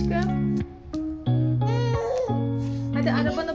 aşkım? Hadi arabanı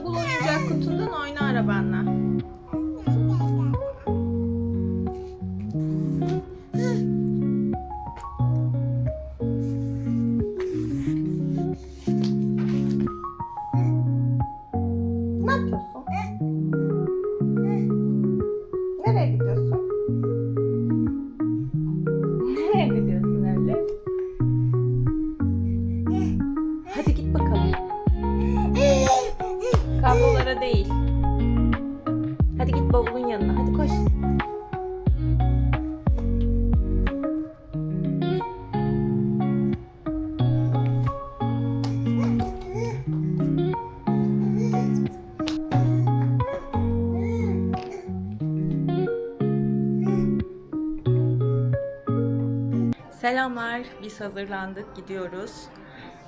Selamlar. Biz hazırlandık, gidiyoruz.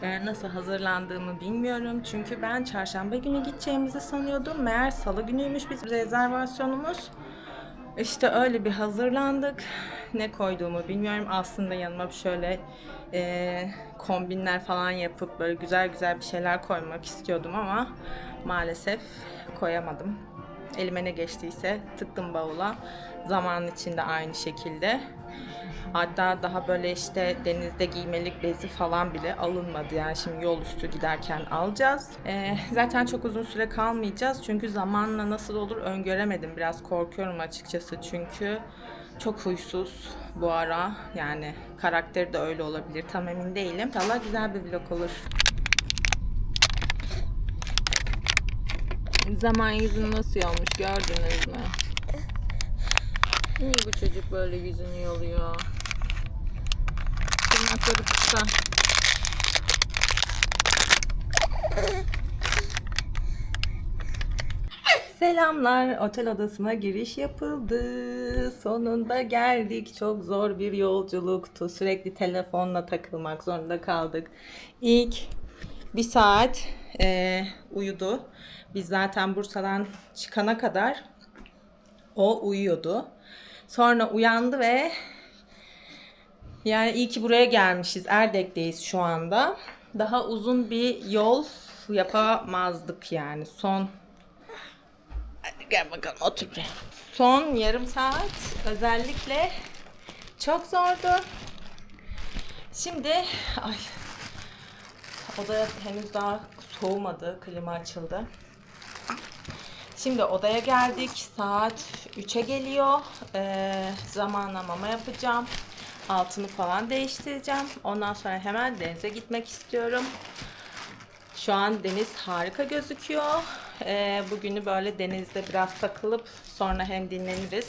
Ee, nasıl hazırlandığımı bilmiyorum. Çünkü ben çarşamba günü gideceğimizi sanıyordum. Meğer salı günüymüş bizim rezervasyonumuz. İşte öyle bir hazırlandık. Ne koyduğumu bilmiyorum. Aslında yanıma şöyle e, kombinler falan yapıp böyle güzel güzel bir şeyler koymak istiyordum ama maalesef koyamadım. Elime ne geçtiyse tıktım bavula. Zaman içinde aynı şekilde. Hatta daha böyle işte denizde giymelik bezi falan bile alınmadı. Yani şimdi yol üstü giderken alacağız. Ee, zaten çok uzun süre kalmayacağız. Çünkü zamanla nasıl olur öngöremedim. Biraz korkuyorum açıkçası. Çünkü çok huysuz bu ara. Yani karakteri de öyle olabilir. Tam emin değilim. İnşallah güzel bir vlog olur. Zaman yüzünü nasıl yolmuş gördünüz mü? Niye bu çocuk böyle yüzünü yoluyor? Tırnakları kısa. Selamlar. Otel odasına giriş yapıldı. Sonunda geldik. Çok zor bir yolculuktu. Sürekli telefonla takılmak zorunda kaldık. İlk bir saat eee, uyudu. Biz zaten Bursa'dan çıkana kadar o uyuyordu. Sonra uyandı ve yani iyi ki buraya gelmişiz. Erdek'teyiz şu anda. Daha uzun bir yol yapamazdık yani. Son Hadi gel bakalım otur buraya. Son yarım saat özellikle çok zordu. Şimdi ay oda henüz daha soğumadı. Klima açıldı. Şimdi odaya geldik. Saat 3'e geliyor. Ee, zamanlamama yapacağım. Altını falan değiştireceğim. Ondan sonra hemen denize gitmek istiyorum. Şu an deniz harika gözüküyor. Ee, bugünü böyle denizde biraz takılıp sonra hem dinleniriz.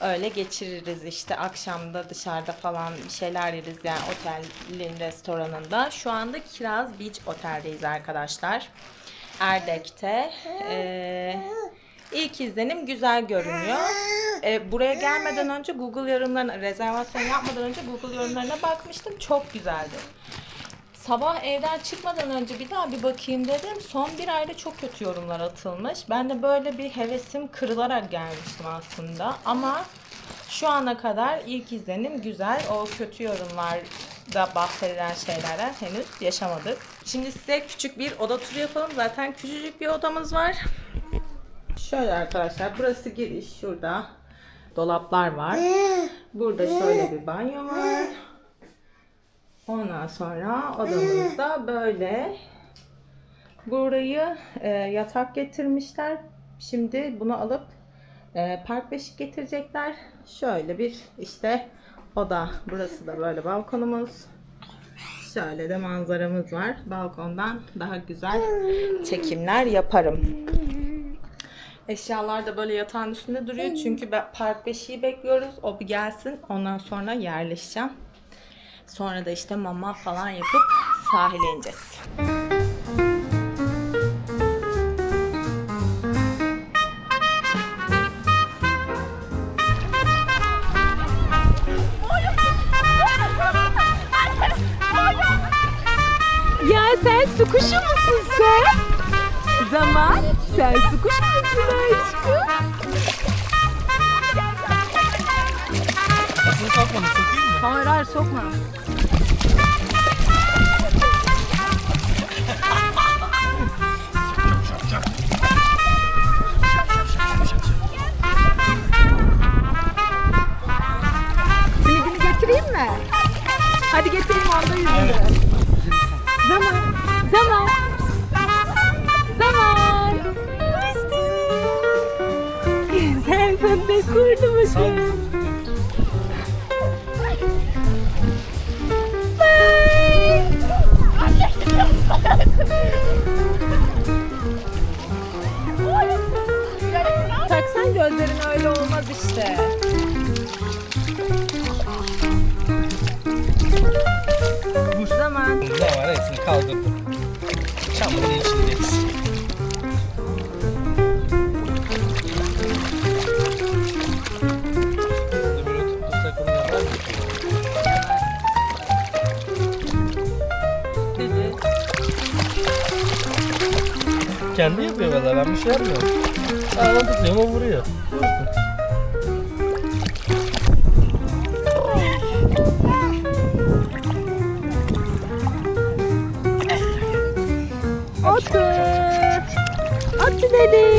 Öyle geçiririz işte akşamda dışarıda falan bir şeyler yeriz yani otelin restoranında. Şu anda Kiraz Beach Otel'deyiz arkadaşlar. Erdek'te. Ee, ilk izlenim güzel görünüyor. Ee, buraya gelmeden önce Google yorumlarına, rezervasyon yapmadan önce Google yorumlarına bakmıştım. Çok güzeldi. Sabah evden çıkmadan önce bir daha bir bakayım dedim. Son bir ayda çok kötü yorumlar atılmış. Ben de böyle bir hevesim kırılarak gelmiştim aslında. Ama şu ana kadar ilk izlenim güzel. O kötü yorumlarda bahsedilen şeylerden henüz yaşamadık. Şimdi size küçük bir oda turu yapalım. Zaten küçücük bir odamız var. Şöyle arkadaşlar burası giriş şurada. dolaplar var. Burada şöyle bir banyo var. Ondan sonra odamızda böyle. Burayı e, yatak getirmişler. Şimdi bunu alıp e, park beşik getirecekler. Şöyle bir işte oda. Burası da böyle balkonumuz. Şöyle de manzaramız var. Balkondan daha güzel çekimler yaparım. Eşyalar da böyle yatağın üstünde duruyor. Çünkü park beşiği bekliyoruz. O bir gelsin. Ondan sonra yerleşeceğim. Sonra da işte mama falan yapıp sahile ineceğiz. Su kuşu musun sen? Zaman sen su kuşu musun aşkım? Nasıl sokmadım sokayım mı? Hayır hayır sokma. Simidini getireyim mi? Hadi getireyim onda yüzünü. Zaman, zaman, zaman. Güzel fındık kurdu Sağ ol. musun? Taksan gözlerin öyle olmaz işte. Zaman. Ne var hepsini kaldırdım. Çamurun içindeyiz. Kendi yapıyor valla ben bir şey yapmıyorum. Sağlam tutuyorum o vuruyor. Otur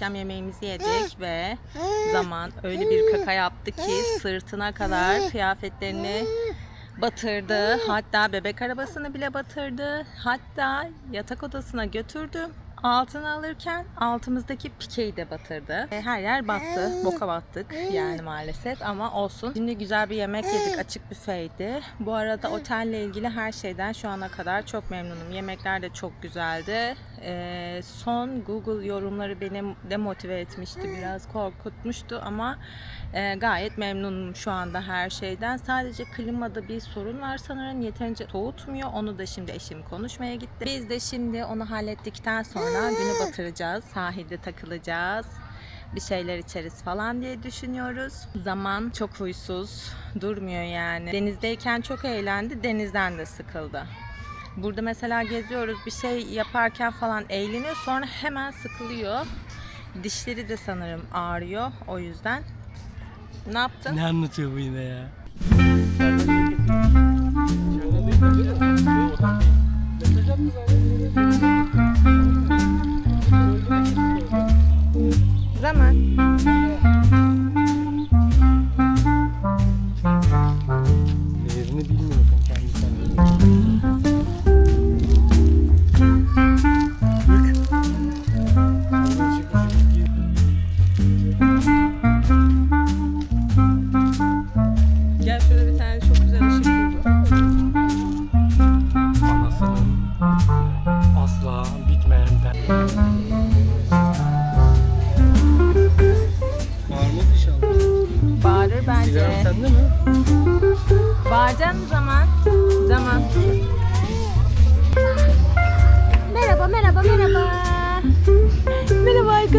akşam yemeğimizi yedik ve zaman öyle bir kaka yaptı ki sırtına kadar kıyafetlerini batırdı. Hatta bebek arabasını bile batırdı. Hatta yatak odasına götürdü. Altını alırken altımızdaki pikeyi de batırdı. E, Her yer battı. Boka battık yani maalesef ama olsun. Şimdi güzel bir yemek yedik. Açık büfeydi. Bu arada otelle ilgili her şeyden şu ana kadar çok memnunum. Yemekler de çok güzeldi. E, son Google yorumları beni demotive etmişti. Biraz korkutmuştu ama e, gayet memnunum şu anda her şeyden. Sadece klimada bir sorun var sanırım. Yeterince soğutmuyor. Onu da şimdi eşim konuşmaya gitti. Biz de şimdi onu hallettikten sonra günü batıracağız. Sahilde takılacağız. Bir şeyler içeriz falan diye düşünüyoruz. Zaman çok huysuz. Durmuyor yani. Denizdeyken çok eğlendi. Denizden de sıkıldı. Burada mesela geziyoruz bir şey yaparken falan eğleniyor sonra hemen sıkılıyor. Dişleri de sanırım ağrıyor o yüzden. Ne yaptın? Ne anlatıyor bu yine ya? Zaman.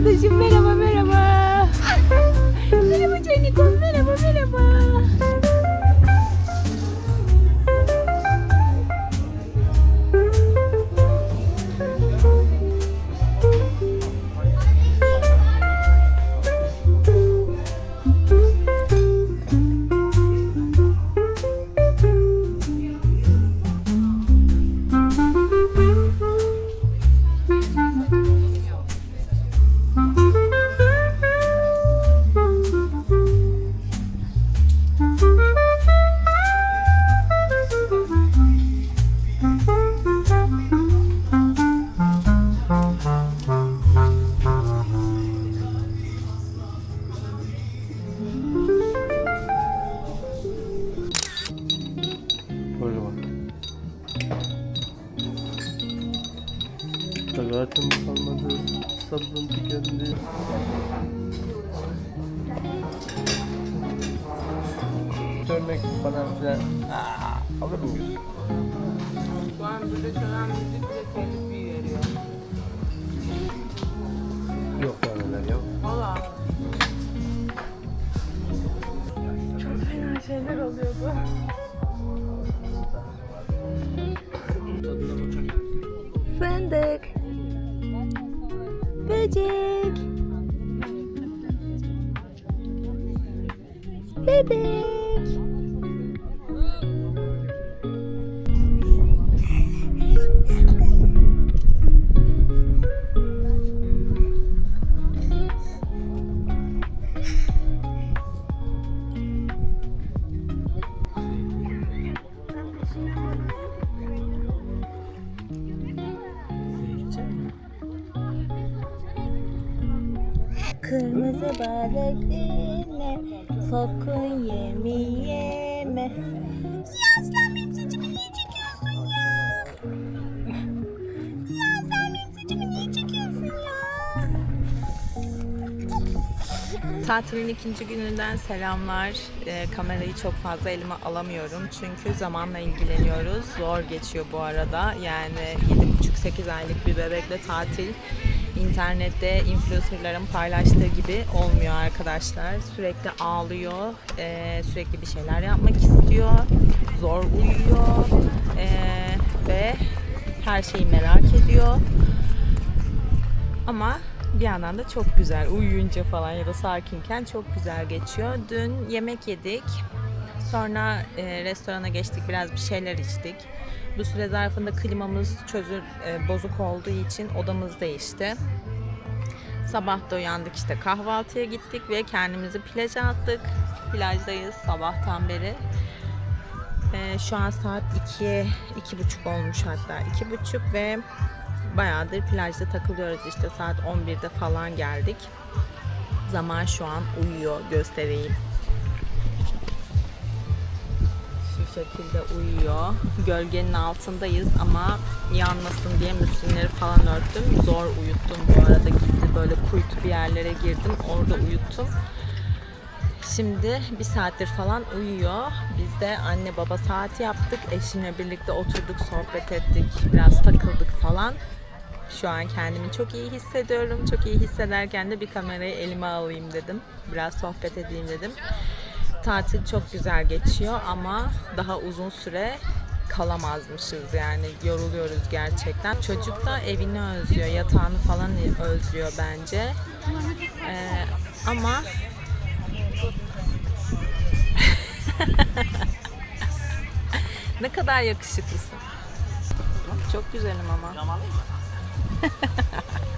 Arkadaşım merhaba merhaba. Takatim kalmadı. Sabrım tükendi. Örnek falan filan. Aa, alır mıyız? Bebek. Tatilin ikinci gününden selamlar. Ee, kamerayı çok fazla elime alamıyorum çünkü zamanla ilgileniyoruz. Zor geçiyor bu arada. Yani 7,5-8 aylık bir bebekle tatil internette influencerların paylaştığı gibi olmuyor arkadaşlar. Sürekli ağlıyor, ee, sürekli bir şeyler yapmak istiyor, zor uyuyor ee, ve her şeyi merak ediyor. Ama bir yandan da çok güzel uyuyunca falan ya da sakinken çok güzel geçiyor. Dün yemek yedik. Sonra e, restorana geçtik biraz bir şeyler içtik. Bu süre zarfında klimamız çözür e, bozuk olduğu için odamız değişti. Sabah da uyandık işte kahvaltıya gittik ve kendimizi plaja attık. Plajdayız sabahtan beri. E, şu an saat 2 iki buçuk olmuş hatta iki buçuk ve bayağıdır plajda takılıyoruz işte saat 11'de falan geldik. Zaman şu an uyuyor göstereyim. Şu şekilde uyuyor. Gölgenin altındayız ama yanmasın diye müslümleri falan örttüm. Zor uyuttum bu arada gizli böyle kuytu bir yerlere girdim. Orada uyuttum. Şimdi bir saattir falan uyuyor. Biz de anne baba saati yaptık. Eşimle birlikte oturduk, sohbet ettik. Biraz takıldık falan. Şu an kendimi çok iyi hissediyorum. Çok iyi hissederken de bir kamerayı elime alayım dedim. Biraz sohbet edeyim dedim. Tatil çok güzel geçiyor ama daha uzun süre kalamazmışız yani yoruluyoruz gerçekten. Çocuk da evini özlüyor, yatağını falan özlüyor bence. Ee, ama ne kadar yakışıklısın. Çok güzelim ama.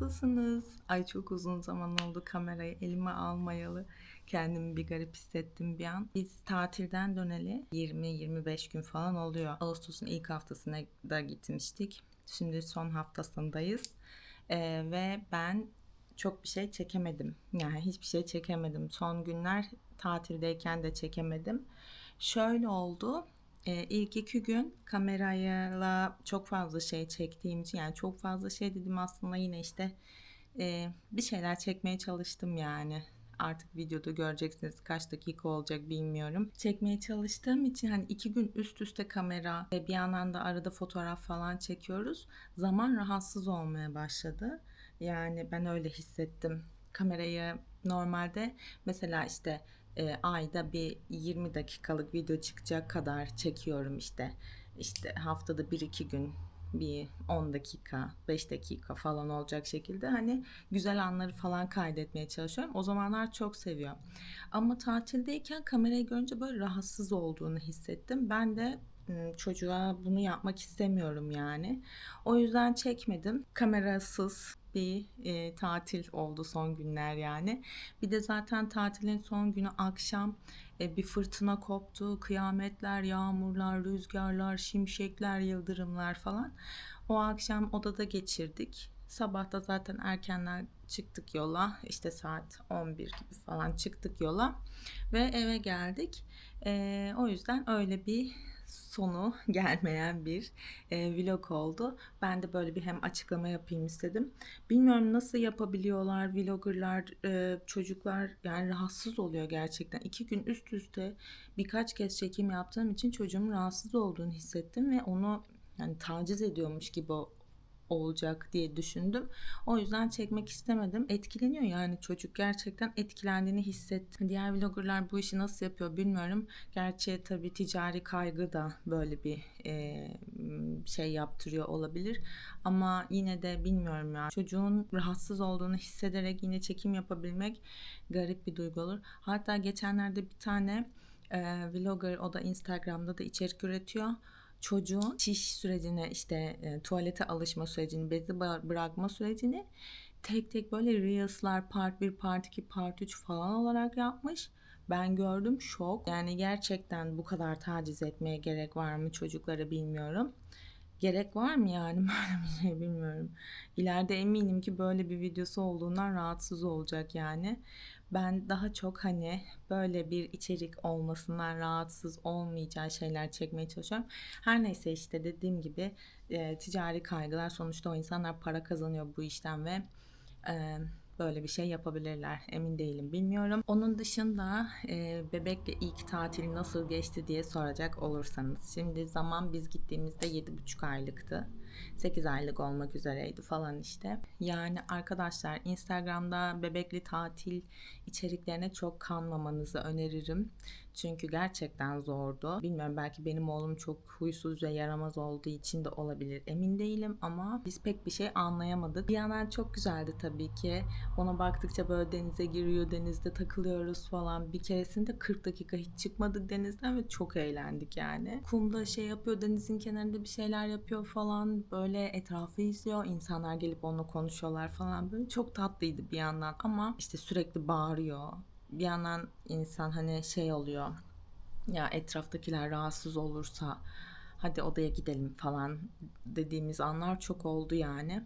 Nasılsınız? Ay çok uzun zaman oldu kamerayı elime almayalı. Kendimi bir garip hissettim bir an. Biz tatilden döneli 20-25 gün falan oluyor. Ağustos'un ilk haftasına da gitmiştik. Şimdi son haftasındayız. Ee, ve ben çok bir şey çekemedim. Yani hiçbir şey çekemedim. Son günler tatildeyken de çekemedim. Şöyle oldu. Ee, ilk iki gün kamerayla çok fazla şey çektiğim için yani çok fazla şey dedim aslında yine işte e, bir şeyler çekmeye çalıştım yani. Artık videoda göreceksiniz kaç dakika olacak bilmiyorum. Çekmeye çalıştığım için hani iki gün üst üste kamera ve bir yandan da arada fotoğraf falan çekiyoruz. Zaman rahatsız olmaya başladı. Yani ben öyle hissettim. Kamerayı normalde mesela işte e, ayda bir 20 dakikalık video çıkacak kadar çekiyorum işte. İşte haftada 1-2 gün bir 10 dakika, 5 dakika falan olacak şekilde hani güzel anları falan kaydetmeye çalışıyorum. O zamanlar çok seviyorum. Ama tatildeyken kamerayı görünce böyle rahatsız olduğunu hissettim. Ben de çocuğa bunu yapmak istemiyorum yani. O yüzden çekmedim. Kamerasız bir e, tatil oldu son günler yani. Bir de zaten tatilin son günü akşam e, bir fırtına koptu. Kıyametler, yağmurlar, rüzgarlar, şimşekler, yıldırımlar falan. O akşam odada geçirdik. Sabah da zaten erkenden çıktık yola. İşte saat 11 gibi falan çıktık yola. Ve eve geldik. E, o yüzden öyle bir sonu gelmeyen bir e, vlog oldu. Ben de böyle bir hem açıklama yapayım istedim. Bilmiyorum nasıl yapabiliyorlar vloggerlar, e, çocuklar yani rahatsız oluyor gerçekten. İki gün üst üste birkaç kez çekim yaptığım için çocuğumun rahatsız olduğunu hissettim ve onu yani taciz ediyormuş gibi olacak diye düşündüm. O yüzden çekmek istemedim. Etkileniyor yani çocuk gerçekten etkilendiğini hissettim. Diğer vloggerlar bu işi nasıl yapıyor bilmiyorum. Gerçi tabii ticari kaygı da böyle bir e, şey yaptırıyor olabilir. Ama yine de bilmiyorum ya. Çocuğun rahatsız olduğunu hissederek yine çekim yapabilmek garip bir duygu olur. Hatta geçenlerde bir tane e, vlogger o da Instagram'da da içerik üretiyor çocuğun çiş sürecini işte e, tuvalete alışma sürecini, bezi bırakma sürecini tek tek böyle Reels'lar part 1, part 2, part 3 falan olarak yapmış. Ben gördüm şok. Yani gerçekten bu kadar taciz etmeye gerek var mı çocuklara bilmiyorum. Gerek var mı yani böyle bir şey bilmiyorum. İleride eminim ki böyle bir videosu olduğundan rahatsız olacak yani. Ben daha çok hani böyle bir içerik olmasından rahatsız olmayacağı şeyler çekmeye çalışıyorum. Her neyse işte dediğim gibi e, ticari kaygılar sonuçta o insanlar para kazanıyor bu işten ve e, böyle bir şey yapabilirler. Emin değilim bilmiyorum. Onun dışında e, bebekle ilk tatil nasıl geçti diye soracak olursanız. Şimdi zaman biz gittiğimizde 7,5 aylıktı. 8 aylık olmak üzereydi falan işte. Yani arkadaşlar Instagram'da bebekli tatil içeriklerine çok kanmamanızı öneririm. Çünkü gerçekten zordu. Bilmiyorum belki benim oğlum çok huysuz ve yaramaz olduğu için de olabilir. Emin değilim ama biz pek bir şey anlayamadık. Bir yandan çok güzeldi tabii ki. Ona baktıkça böyle denize giriyor, denizde takılıyoruz falan. Bir keresinde 40 dakika hiç çıkmadık denizden ve çok eğlendik yani. Kumda şey yapıyor, denizin kenarında bir şeyler yapıyor falan. Böyle etrafı izliyor. İnsanlar gelip onunla konuşuyorlar falan. Böyle çok tatlıydı bir yandan ama işte sürekli bağırıyor. Bir yandan insan hani şey oluyor. Ya etraftakiler rahatsız olursa hadi odaya gidelim falan dediğimiz anlar çok oldu yani.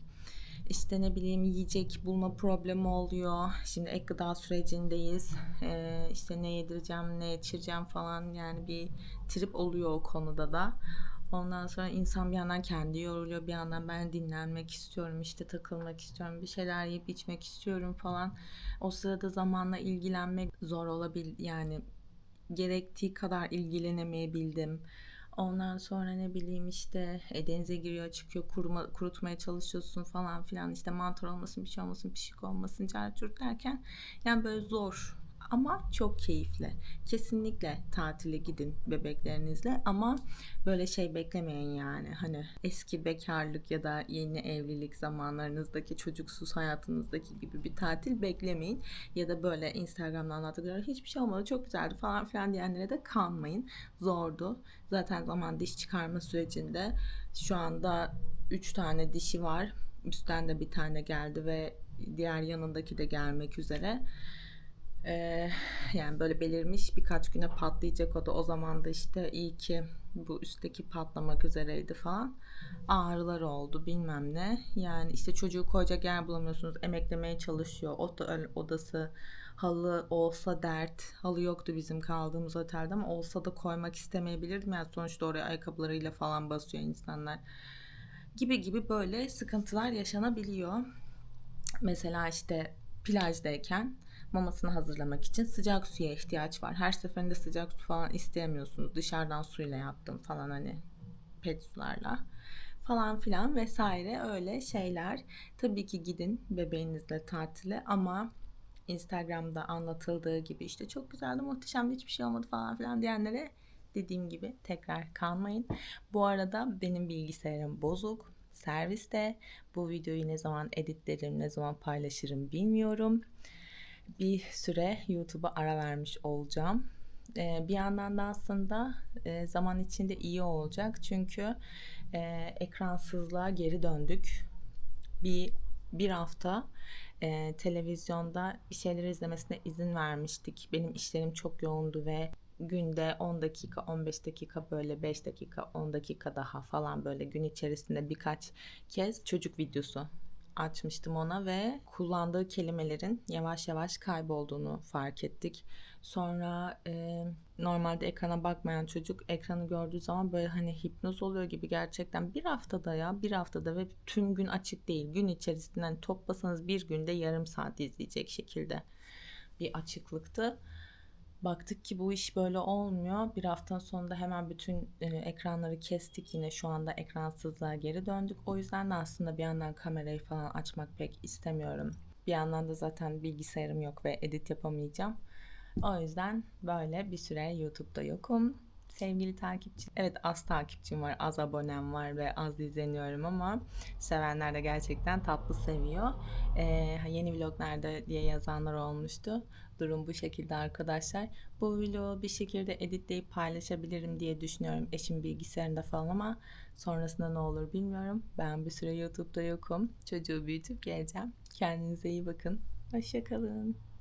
İşte ne bileyim yiyecek bulma problemi oluyor. Şimdi ek gıda sürecindeyiz. Ee, işte ne yedireceğim, ne içireceğim falan yani bir trip oluyor o konuda da. Ondan sonra insan bir yandan kendi yoruluyor, bir yandan ben dinlenmek istiyorum, işte takılmak istiyorum, bir şeyler yiyip içmek istiyorum falan. O sırada zamanla ilgilenmek zor olabil yani gerektiği kadar ilgilenemeyebildim. Ondan sonra ne bileyim işte e, denize giriyor çıkıyor kuruma, kurutmaya çalışıyorsun falan filan işte mantar olmasın bir şey olmasın pişik olmasın carcurt derken yani böyle zor ama çok keyifli. Kesinlikle tatile gidin bebeklerinizle ama böyle şey beklemeyin yani. Hani eski bekarlık ya da yeni evlilik zamanlarınızdaki çocuksuz hayatınızdaki gibi bir tatil beklemeyin. Ya da böyle Instagram'da anlattıkları hiçbir şey olmadı çok güzeldi falan filan diyenlere de kanmayın. Zordu. Zaten zaman diş çıkarma sürecinde şu anda 3 tane dişi var. Üstten de bir tane geldi ve diğer yanındaki de gelmek üzere. Ee, yani böyle belirmiş birkaç güne patlayacak o da. O zaman da işte iyi ki bu üstteki patlamak üzereydi falan. Ağrılar oldu bilmem ne. Yani işte çocuğu koyacak yer bulamıyorsunuz. Emeklemeye çalışıyor. Oda, odası halı olsa dert. Halı yoktu bizim kaldığımız otelde ama olsa da koymak istemeyebilirdim. Yani sonuçta oraya ayakkabılarıyla falan basıyor insanlar gibi gibi böyle sıkıntılar yaşanabiliyor. Mesela işte plajdayken mamasını hazırlamak için sıcak suya ihtiyaç var. Her seferinde sıcak su falan isteyemiyorsunuz. Dışarıdan suyla yaptım falan hani pet sularla falan filan vesaire öyle şeyler. Tabii ki gidin bebeğinizle tatile ama Instagram'da anlatıldığı gibi işte çok güzeldi, muhteşemdi, hiçbir şey olmadı falan filan diyenlere dediğim gibi tekrar kalmayın. Bu arada benim bilgisayarım bozuk. Serviste bu videoyu ne zaman editlerim, ne zaman paylaşırım bilmiyorum bir süre YouTube'a ara vermiş olacağım. Ee, bir yandan da aslında e, zaman içinde iyi olacak çünkü e, ekransızlığa geri döndük. Bir bir hafta e, televizyonda bir şeyler izlemesine izin vermiştik. Benim işlerim çok yoğundu ve günde 10 dakika, 15 dakika böyle 5 dakika, 10 dakika daha falan böyle gün içerisinde birkaç kez çocuk videosu açmıştım ona ve kullandığı kelimelerin yavaş yavaş kaybolduğunu fark ettik. Sonra e, normalde ekrana bakmayan çocuk ekranı gördüğü zaman böyle hani hipnoz oluyor gibi gerçekten bir haftada ya bir haftada ve tüm gün açık değil. Gün içerisinden toplasanız bir günde yarım saat izleyecek şekilde bir açıklıktı. Baktık ki bu iş böyle olmuyor. Bir haftanın sonunda hemen bütün e, ekranları kestik. Yine şu anda ekransızlığa geri döndük. O yüzden de aslında bir yandan kamerayı falan açmak pek istemiyorum. Bir yandan da zaten bilgisayarım yok ve edit yapamayacağım. O yüzden böyle bir süre YouTube'da yokum. Sevgili takipçi, evet az takipçim var, az abonem var ve az izleniyorum ama sevenler de gerçekten tatlı seviyor. Ee, yeni vlog nerede diye yazanlar olmuştu. Durum bu şekilde arkadaşlar. Bu vlogu bir şekilde editleyip paylaşabilirim diye düşünüyorum eşim bilgisayarında falan ama sonrasında ne olur bilmiyorum. Ben bir süre YouTube'da yokum. Çocuğu büyütüp geleceğim. Kendinize iyi bakın. Hoşçakalın.